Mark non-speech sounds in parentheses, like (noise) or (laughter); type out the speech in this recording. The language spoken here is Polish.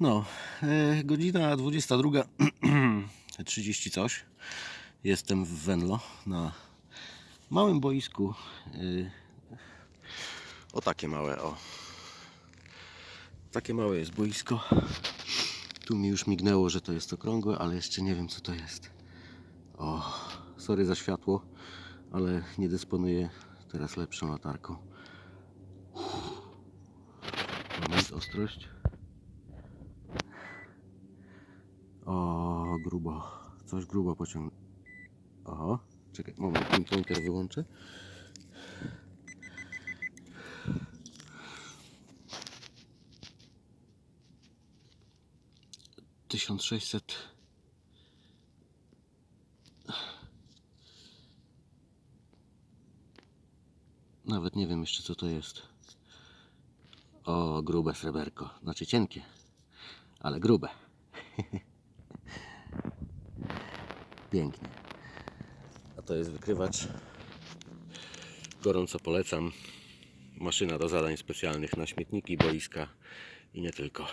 No, e, godzina 22.30 (clears throat) coś. Jestem w Venlo na małym boisku. e, O takie małe, o. Takie małe jest boisko. Tu mi już mignęło, że to jest okrągłe, ale jeszcze nie wiem co to jest. O, sorry za światło, ale nie dysponuję teraz lepszą latarką. Moment, ostrość. O, grubo. Coś grubo pociągnę. Oho, czekaj, moment, ten pointer wyłączę. Tysiąc sześćset. Nawet nie wiem jeszcze co to jest. O, grube sreberko. Znaczy cienkie, ale grube. (laughs) Pięknie. A to jest wykrywacz. Gorąco polecam. Maszyna do zadań specjalnych na śmietniki, boiska i nie tylko.